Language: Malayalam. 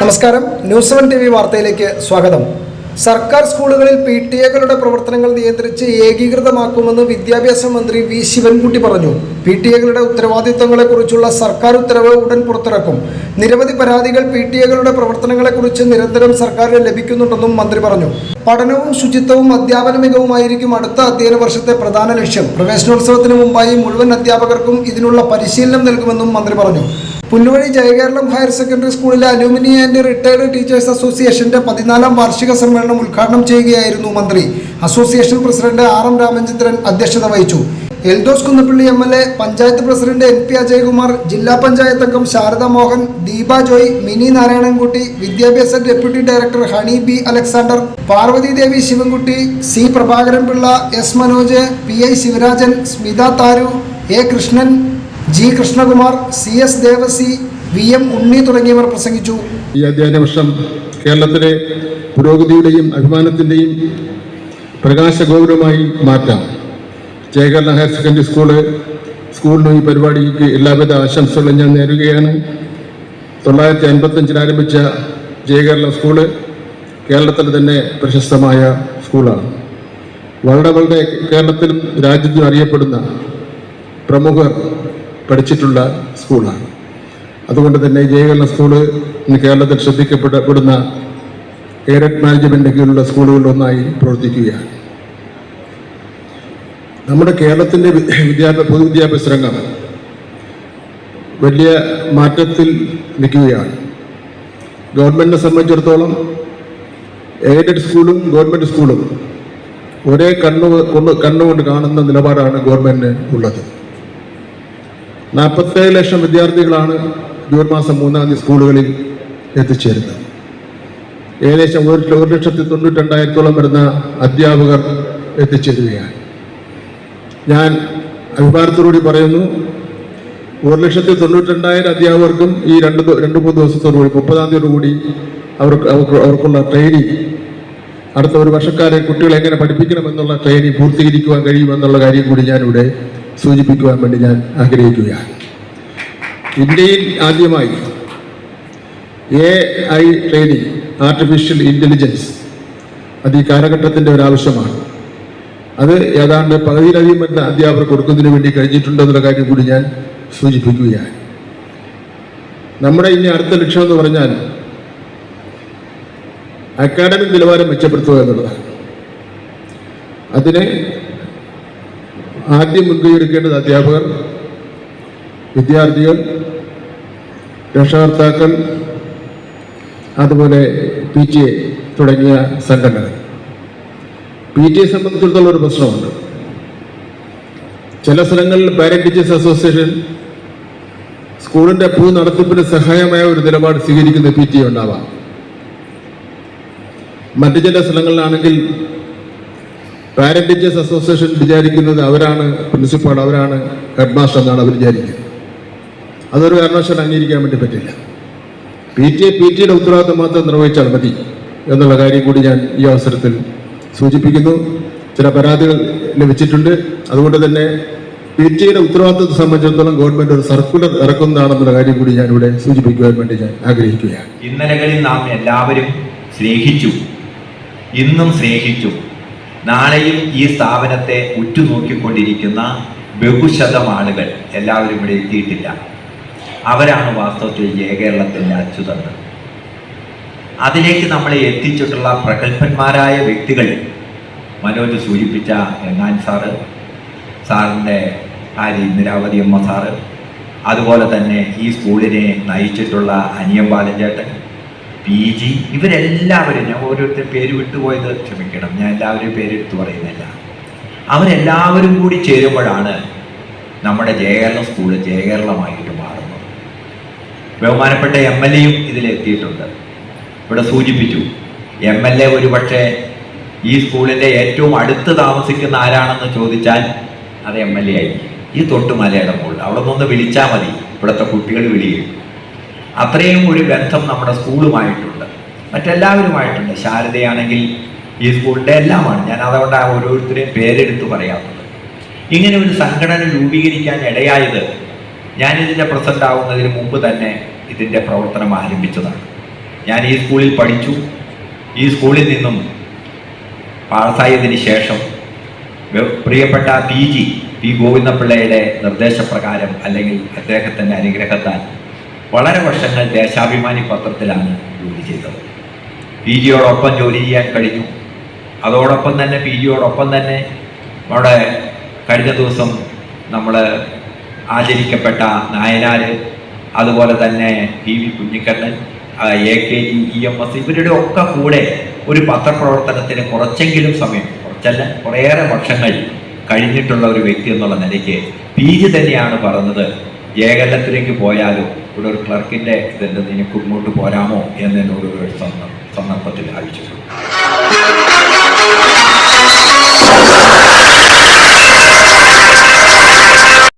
നമസ്കാരം. ന്യൂസ് സെവൻ ടി വി വാർത്തയിലേക്ക് സ്വാഗതം. സർക്കാർ സ്കൂളുകളിൽ പി ടി എകളുടെ പ്രവർത്തനങ്ങൾ നിയന്ത്രിച്ച് ഏകീകൃതമാക്കുമെന്ന് വിദ്യാഭ്യാസ മന്ത്രി വി ശിവൻകുട്ടി പറഞ്ഞു. പി ടി എകളുടെ ഉത്തരവാദിത്തങ്ങളെക്കുറിച്ചുള്ള സർക്കാർ ഉത്തരവ് ഉടൻ പുറത്തിറക്കും. നിരവധി പരാതികൾ പി ടി എകളുടെ പ്രവർത്തനങ്ങളെക്കുറിച്ച് നിരന്തരം സർക്കാരിന് ലഭിക്കുന്നുണ്ടെന്നും മന്ത്രി പറഞ്ഞു. പഠനവും ശുചിത്വവും അധ്യാപന മികവുമായിരിക്കും അടുത്ത അധ്യയന വർഷത്തെ പ്രധാന ലക്ഷ്യം. പ്രവേശനോത്സവത്തിന് മുമ്പായി മുഴുവൻ അധ്യാപകർക്കും ഇതിനുള്ള പരിശീലനം നൽകുമെന്നും മന്ത്രി പറഞ്ഞു. പുല്ലുവഴി ജയകേരളം ഹയർ സെക്കൻഡറി സ്കൂളിലെ അലൂമിനി ആൻഡ് റിട്ടയർഡ് ടീച്ചേഴ്സ് അസോസിയേഷന്റെ പതിനാലാം വാർഷിക സമ്മേളനം ഉദ്ഘാടനം ചെയ്യുകയായിരുന്നു മന്ത്രി. Association president R M Ramachandran അധ്യക്ഷത വഹിച്ചു. Eldhose Kunnappilly M L panchayat president N P Ajayakumar ജില്ലാ പഞ്ചായത്ത് അംഗം ശാരദ മോഹൻ ദീപ ജോയ് മിനി നാരായണൻകുട്ടി വിദ്യാഭ്യാസ deputy director Honey B Alexander Parvathy Devi Sivankutty C Prabhakaran Pillai S Manoj P I Sivarajan Smitha Tharu A Krishnan G Krishnakumar C S Devassy V M Unni തുടങ്ങിയവർ പ്രസംഗിച്ചു. ഈ അധ്യയന വർഷം കേരളത്തിലെ പുരോഗതിയുടെയും അഭിമാനത്തിന്റെയും ഗൗരവമായി മാറ്റാം. ജയകേരള ഹയർ സെക്കൻഡറി സ്കൂൾ സ്കൂളിനും ഈ പരിപാടിക്ക് എല്ലാവിധ ആശംസകളും ഞാൻ നേരുകയാണ്. തൊള്ളായിരത്തി അൻപത്തഞ്ചിൽ ആരംഭിച്ച ജയകേരള സ്കൂൾ കേരളത്തിൽ തന്നെ പ്രശസ്തമായ സ്കൂളാണ്. വളരെ വളരെ കേരളത്തിലും രാജ്യത്തും അറിയപ്പെടുന്ന പ്രമുഖർ പഠിച്ചിട്ടുള്ള സ്കൂളാണ്. അതുകൊണ്ട് തന്നെ ജയകരണ സ്കൂൾ ഇന്ന് കേരളത്തിൽ ശ്രദ്ധിക്കപ്പെടപ്പെടുന്ന എയ്ഡഡ് മാനേജ്മെന്റ് കീഴിലുള്ള സ്കൂളുകളിലൊന്നായി പ്രവർത്തിക്കുകയാണ്. നമ്മുടെ കേരളത്തിന്റെ വിദ്യാഭ്യാസ പൊതുവിദ്യാഭ്യാസ രംഗം വലിയ മാറ്റത്തിൽ നിൽക്കുകയാണ്. ഗവൺമെന്റിനെ സംബന്ധിച്ചിടത്തോളം എയ്ഡഡ് സ്കൂളും ഗവൺമെന്റ് സ്കൂളും ഒരേ കണ്ണു കൊണ്ട് കണ്ണുകൊണ്ട് കാണുന്ന നിലപാടാണ് ഗവൺമെന്റ് ഉള്ളത്. നാൽപ്പത്തേഴ് ലക്ഷം വിദ്യാർത്ഥികളാണ് ജൂൺ മാസം മൂന്നാം തീയതി സ്കൂളുകളിൽ എത്തിച്ചേരുന്നത്. ഏകദേശം ഒരു ഒരു ലക്ഷത്തി തൊണ്ണൂറ്റി രണ്ടായിരത്തോളം വരുന്ന അധ്യാപകർ എത്തിച്ചേരുകയാണ്. ഞാൻ അഭിമാനത്തോടുകൂടി പറയുന്നു ഒരു ലക്ഷത്തി തൊണ്ണൂറ്റി രണ്ടായിരം അധ്യാപകർക്കും ഈ രണ്ട് രണ്ട് മൂന്ന് ദിവസത്തോടുകൂടി മുപ്പതാം തീയതി കൂടി അവർക്ക് അവർക്ക് അവർക്കുള്ള ട്രെയിനിങ് അടുത്ത ഒരു വർഷക്കാരെ കുട്ടികളെ എങ്ങനെ പഠിപ്പിക്കണം എന്നുള്ള ട്രെയിനിങ് പൂർത്തീകരിക്കുവാൻ കഴിയുമെന്നുള്ള കാര്യം കൂടി ഞാനിവിടെ സൂചിപ്പിക്കുവാൻ വേണ്ടി ഞാൻ ആഗ്രഹിക്കുകയാണ്. ഇന്ത്യയിൽ ആദ്യമായി A I training artificial intelligence അത് ഈ കാലഘട്ടത്തിന്റെ ഒരാവശ്യമാണ് അത് ഏതാണ്ട് പകുതിയിലധികം വരുന്ന അധ്യാപകർ കൊടുക്കുന്നതിന് വേണ്ടി കഴിഞ്ഞിട്ടുണ്ടെന്നുള്ള കാര്യം കൂടി ഞാൻ സൂചിപ്പിക്കുകയാണ്. നമ്മുടെ ഇനി അടുത്ത ലക്ഷ്യം എന്ന് പറഞ്ഞാൽ അക്കാഡമിക് നിലവാരം മെച്ചപ്പെടുത്തുക എന്നുള്ളതാണ്. അതിന് ആദ്യം മുൻകൈ എടുക്കേണ്ടത് അധ്യാപകർ വിദ്യാർത്ഥികൾ രക്ഷകർത്താക്കൾ അതുപോലെ പി ടി എ തുടങ്ങിയ സംഘടനകൾ. പി ടി എ സംബന്ധിച്ചിടത്തോളം ഒരു പ്രശ്നമുണ്ട്. ചില സ്ഥലങ്ങളിൽ പാരന്റ് ടീച്ചേഴ്സ് അസോസിയേഷൻ സ്കൂളിന്റെ ഭൂ നടത്തിപ്പിന് സഹായമായ ഒരു നിലപാട് സ്വീകരിക്കുന്ന പി ടി എ ഉണ്ടാവാം. മറ്റു ചില സ്ഥലങ്ങളിലാണെങ്കിൽ പാരന്റ് ടീച്ചേഴ്സ് അസോസിയേഷൻ വിചാരിക്കുന്നത് അവരാണ് പ്രിൻസിപ്പാൾ അവരാണ് ഹെഡ് മാസ്റ്റർ എന്നാണ് അവർ വിചാരിക്കുന്നത്. അതൊരു കാരണവശാലും അംഗീകരിക്കാൻ വേണ്ടി പറ്റില്ല. പി ടി എ പി ടിയുടെ ഉത്തരവാദിത്തം മാത്രം നിർവഹിച്ചാൽ മതി എന്നുള്ള കാര്യം കൂടി ഞാൻ ഈ അവസരത്തിൽ സൂചിപ്പിക്കുന്നു. ചില പരാതികൾ ലഭിച്ചിട്ടുണ്ട് അതുകൊണ്ട് തന്നെ പി ടിയുടെ ഉത്തരവാദിത്തത്തെ സംബന്ധിച്ചിടത്തോളം ഗവൺമെന്റ് ഒരു സർക്കുലർ ഇറക്കുന്നതാണെന്നുള്ള കാര്യം കൂടി ഞാൻ ഇവിടെ സൂചിപ്പിക്കുവാൻ വേണ്ടി ഞാൻ ആഗ്രഹിക്കുകയാണ്. ഇന്നലകളിൽ നാം എല്ലാവരും സ്നേഹിച്ചു. ഇന്നും സ്നേഹിച്ചു. നാളെയും ഈ സ്ഥാപനത്തെ ഉറ്റുനോക്കിക്കൊണ്ടിരിക്കുന്ന ബഹുശതം ആളുകൾ എല്ലാവരും ഇവിടെ എത്തിയിട്ടില്ല. അവരാണ് വാസ്തവത്തിൽ ജയകേരളത്തിന്റെ അച്യുതങ്ങൾ. അതിലേക്ക് നമ്മളെ എത്തിച്ചിട്ടുള്ള പ്രഗത്ഭന്മാരായ വ്യക്തികൾ മനോജ് സൂചിപ്പിച്ച എങ്ങാൻ സാറ് സാറിന്റെ ഭാര്യ ഇന്ദിരാവതി അമ്മ സാറ് അതുപോലെ തന്നെ ഈ സ്കൂളിനെ നയിച്ചിട്ടുള്ള അനിയം ബാലഞ്ചേട്ടൻ പി ജി ഇവരെല്ലാവരും ഞാൻ ഓരോരുത്തർ പേര് വിട്ടുപോയത് ക്ഷമിക്കണം. ഞാൻ എല്ലാവരും പേരെടുത്ത് പറയുന്നില്ല. അവരെല്ലാവരും കൂടി ചേരുമ്പോഴാണ് നമ്മുടെ ജയകേരള സ്കൂൾ ജയകേരളമായിട്ട് മാറുന്നത്. ബഹുമാനപ്പെട്ട എം എൽ എയും ഇതിലെത്തിയിട്ടുണ്ട്. ഇവിടെ സൂചിപ്പിച്ചു എം എൽ എ ഒരു പക്ഷേ ഈ സ്കൂളിന്റെ ഏറ്റവും അടുത്ത് താമസിക്കുന്ന ആരാണെന്ന് ചോദിച്ചാൽ അത് എം എൽ എ ആയി ഈ തൊട്ടുമലയുടെ മുകളിൽ അവിടെ നിന്ന് വിളിച്ചാൽ മതി. ഇവിടുത്തെ കുട്ടികൾ വിളിയും അത്രയും ഒരു ബന്ധം നമ്മുടെ സ്കൂളുമായിട്ടുണ്ട്. മറ്റെല്ലാവരുമായിട്ടുണ്ട്. ശാരദയാണെങ്കിൽ ഈ സ്കൂളിന്റെ എല്ലാമാണ്. ഞാൻ അതുകൊണ്ട് ആ ഓരോരുത്തരെയും പേരെടുത്ത് പറയാത്തത് ഇങ്ങനെ ഒരു സംഘടന രൂപീകരിക്കാൻ ഇടയായത് ഞാനിതിന്റെ പ്രസിഡന്റ് ആവുന്നതിന് മുമ്പ് തന്നെ ഇതിന്റെ പ്രവർത്തനം ആരംഭിച്ചതാണ്. ഞാൻ ഈ സ്കൂളിൽ പഠിച്ചു. ഈ സ്കൂളിൽ നിന്നും പാസ്സായതിന് ശേഷം പ്രിയപ്പെട്ട പി ജി പി ഗോവിന്ദപിള്ളയുടെ നിർദ്ദേശപ്രകാരം അല്ലെങ്കിൽ അദ്ദേഹത്തിന്റെ അനുഗ്രഹത്താൽ വളരെ വർഷങ്ങൾ ദേശാഭിമാനി പത്രത്തിലാണ് ജോലി ചെയ്തത്. പി ജിയോടൊപ്പം ജോലി ചെയ്യാൻ കഴിഞ്ഞു. അതോടൊപ്പം തന്നെ പി ജിയോടൊപ്പം തന്നെ അവിടെ കഴിഞ്ഞ ദിവസം നമ്മൾ ആചരിക്കപ്പെട്ട നായനാർ അതുപോലെ തന്നെ P. V. Kunhikannan A K G E M S ഇവരുടെ ഒക്കെ കൂടെ ഒരു പത്രപ്രവർത്തനത്തിന് കുറച്ചെങ്കിലും സമയം കുറച്ചല്ല കുറേയേറെ വർഷങ്ങൾ കഴിഞ്ഞിട്ടുള്ള ഒരു വ്യക്തി എന്നുള്ള നിലയ്ക്ക് പി ജി തന്നെയാണ് പറഞ്ഞത് ഏകലത്തിലേക്ക് പോയാലോ ഇവിടെ ഒരു ക്ലർക്കിന്റെ ഇതുണ്ട് നിനക്ക് ഇങ്ങോട്ട് പോരാമോ എന്ന് എന്നോട് ഒരു സന്ദർഭ- സന്ദർഭത്തിൽ ആവശ്യപ്പെട്ടു